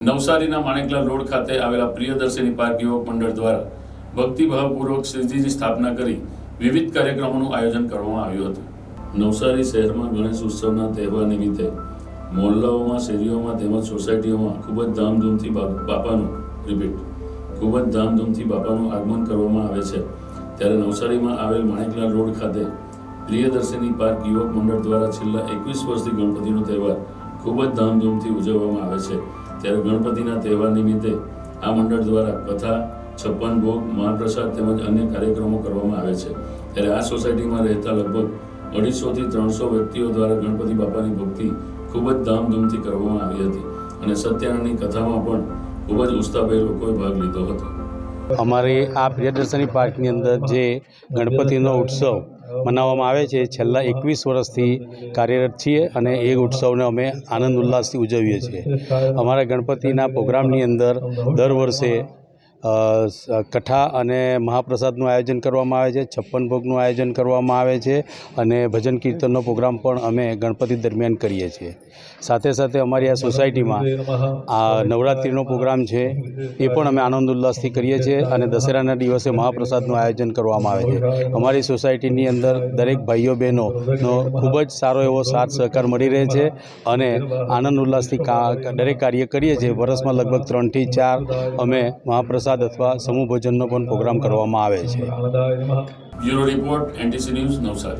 નવસારીના માણેકલાલ રોડ ખાતે આવેલા પ્રિયદર્શિની પાર્ક યુવક મંડળ દ્વારા ભક્તિભાવપૂર્વક શ્રીજીની સ્થાપના કરી વિવિધ કાર્યક્રમોનું આયોજન કરવામાં આવ્યું હતું. નવસારી શહેરમાં ગણેશ ઉત્સવના તહેવાર નિમિત્તે મોહલ્લાઓમાં શેરીઓમાં તેમજ સોસાયટીઓમાં ખૂબ જ ધામધૂમથી બાપાનું રિપીટ ખૂબ જ ધામધૂમથી બાપાનું આગમન કરવામાં આવે છે. ત્યારે નવસારીમાં આવેલ માણેકલાલ રોડ ખાતે પ્રિયદર્શિની પાર્ક યુવક મંડળ દ્વારા છેલ્લા એકવીસ વર્ષથી ગણપતિનો તહેવાર ખૂબ જ ધામધૂમથી ઉજવવામાં આવે છે. ત્યારે ગણપતિના તહેવાર નિમિત્તે આ મંડળ દ્વારા કથા, છપ્પન ભોગ, મહાપ્રસાદ તેમજ અન્ય કાર્યક્રમો કરવામાં આવે છે. ત્યારે આ સોસાયટીમાં રહેતા લગભગ અઢીસોથી ત્રણસો વ્યક્તિઓ દ્વારા ગણપતિ બાપાની ભક્તિ ખૂબ જ ધામધૂમથી કરવામાં આવી હતી અને સત્યનારાયણની કથામાં પણ ખૂબ જ ઉત્સાહભેર લોકોએ ભાગ લીધો હતો. અમારી આ પ્રિયદર્શની પાર્કની અંદર જે ગણપતિનો ઉત્સવ મનાવવામાં આવે છે. છેલ્લા એકવીસ વર્ષથી કાર્યરત છીએ અને એ ઉત્સવને અમે આનંદ ઉલ્લાસથી ઉજવીએ છીએ. અમારા ગણપતિના પ્રોગ્રામની અંદર દર વર્ષે કથા અને મહાપ્રસાદનું આયોજન કરવામાં આવે છે, છપ્પન ભોગનું આયોજન કરવામાં આવે છે અને ભજન કીર્તનનો પ્રોગ્રામ પણ અમે ગણપતિ દરમિયાન કરીએ છીએ. સાથે સાથે અમારી આ સોસાયટીમાં આ નવરાત્રિનો પ્રોગ્રામ છે, એ પણ અમે આનંદ ઉલ્લાસથી કરીએ છીએ અને દશેરાના દિવસે મહાપ્રસાદનું આયોજન કરવામાં આવે છે. અમારી સોસાયટીની અંદર દરેક ભાઈઓ બહેનોનો ખૂબ જ સારો એવો સાથ સહકાર મળી રહે છે અને આનંદ ઉલ્લાસથી દરેક કાર્ય કરીએ છીએ. વર્ષમાં લગભગ ત્રણથી ચાર અમે મહાપ્રસાદ અથવા સમૂહ ભોજનનો પણ પ્રોગ્રામ કરવામાં આવે છે. Bureau report NTC news Navsari.